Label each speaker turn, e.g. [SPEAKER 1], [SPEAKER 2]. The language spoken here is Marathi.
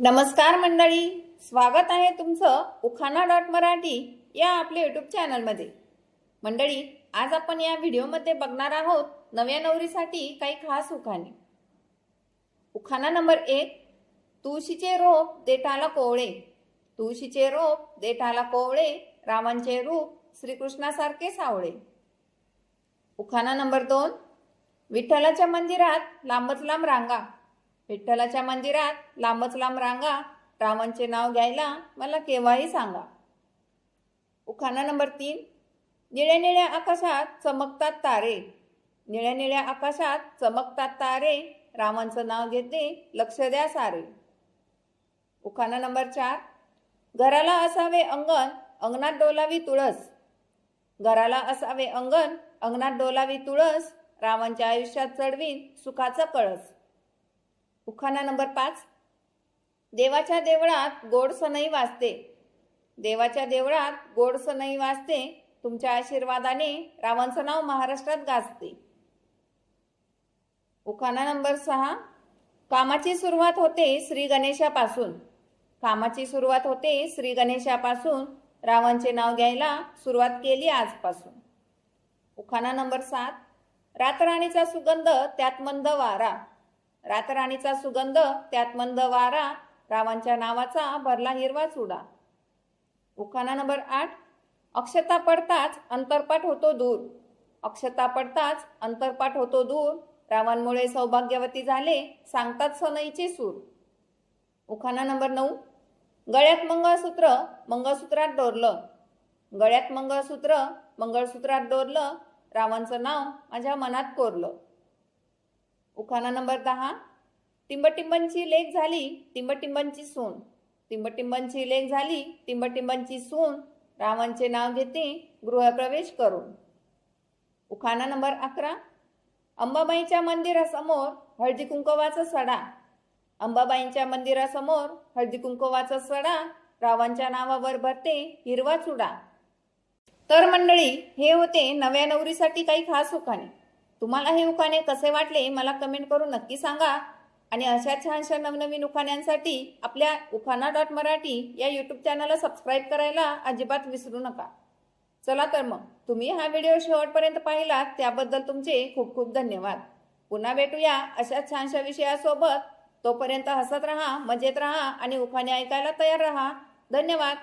[SPEAKER 1] नमस्कार मंडळी. स्वागत आहे तुमचं उखाणा डॉट मराठी या आपल्या यूट्यूब चॅनलमध्ये मंडळी आज आपण या व्हिडिओमध्ये बघणार आहोत नव्या नवरीसाठी काही खास उखाणे. उखाणा नंबर एक तुळशीचे रोप देठाला कोवळे. तुळशीचे रोप देठाला कोवळे रामांचे रूप श्रीकृष्णासारखे सावळे. उखाणा नंबर दोन विठ्ठलाच्या मंदिरात लांबच लांब रांगा. विठ्ठलाच्या मंदिरात लांबच लांब रांगा रामांचे नाव घ्यायला मला केव्हाही सांगा. उखाणा नंबर तीन. निळ्या निळ्या आकाशात चमकतात तारे. निळ्या निळ्या आकाशात चमकतात तारे. रामांचं नाव घेते लक्ष द्या सारे. उखाणा नंबर चार. घराला असावे अंगण अंगणात डोलावी तुळस. घराला असावे अंगण अंगणात डोलावी तुळस. रामांच्या आयुष्यात चढवीन सुखाचा कळस. उखाणा नंबर पाच. देवाच्या देवळात गोड सनई वाजते. देवाच्या देवळात गोड सनई वाजते तुमच्या आशीर्वादाने रावणचं नाव महाराष्ट्रात गाजते. उखाणा नंबर सहा. कामाची सुरुवात होते श्री गणेशापासून. कामाची सुरुवात होते श्री गणेशापासून. रावणचे नाव घ्यायला सुरुवात केली आजपासून. उखाणा नंबर सात. रातराणीचा सुगंध त्यात मंद वारा. रातराणीचा सुगंध त्यात मंद वारा रावांच्या नावाचा भरला हिरवा चुडा. उखाणा नंबर आठ. अक्षता पडताच अंतरपाठ होतो दूर. अक्षता पडताच अंतरपाठ होतो दूर. रावांमुळे सौभाग्यवती झाले सांगतात सनईचे सूर. उखाणा नंबर नऊ. गळ्यात मंगळसूत्र मंगळसूत्रात डोरलं गळ्यात मंगळसूत्र मंगळसूत्रात डोरलं रावांचं नाव माझ्या मनात कोरलं. उखाणा नंबर दहा. टिंबटिंबनची लेख झाली टिंबटिंबनची सून. टिंबटिंबनची लेख झाली टिंबटिंबनची सून. रावणचे नाव घेते गृहप्रवेश करून. उखाणा नंबर अकरा. अंबाबाईच्या मंदिरासमोर हळदी कुंकवाचा सडा. अंबाबाईंच्या मंदिरासमोर हळदी कुंकवाचा सडा रावांच्या नावावर भरते हिरवा चुडा. तर मंडळी हे होते नव्या नवरीसाठी काही खास उखाणे. तुम्हाला हे उखाणे कसे वाटले मला कमेंट करून नक्की सांगा. आणि अशा छानशा नवनवीन उखाण्यांसाठी आपल्या उखाणा डॉट मराठी या यूट्यूब चॅनलला सबस्क्राईब करायला अजिबात विसरू नका. चला तर मग तुम्ही हा व्हिडिओ शेवटपर्यंत पाहिलात त्याबद्दल तुमचे खूप खूप धन्यवाद. पुन्हा भेटूया अशा छानशा विषयासोबत. तोपर्यंत हसत राहा मजेत राहा आणि उखाणे ऐकायला तयार राहा. धन्यवाद.